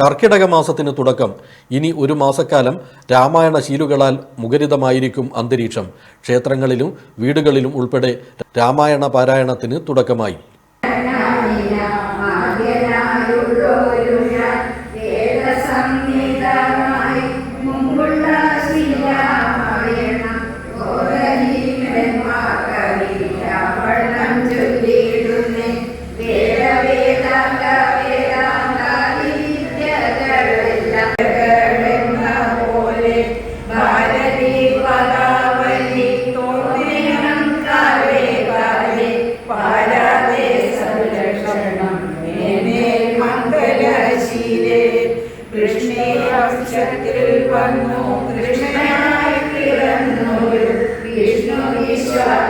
കർക്കിടക മാസത്തിന് തുടക്കം. ഇനി ഒരു മാസക്കാലം രാമായണ ശീലുകളാൽ മുഖരിതമായിരിക്കും അന്തരീക്ഷം. ക്ഷേത്രങ്ങളിലും വീടുകളിലും ഉൾപ്പെടെ രാമായണ പാരായണത്തിന് തുടക്കമായി. വേദസംഹിതമായി വന്നു കൃഷ്ണനായി കിടന്നു വിഷ്ണു വിശ്വാത്മാവിശേഷിച്ചനുഗ്രഹിക്കണം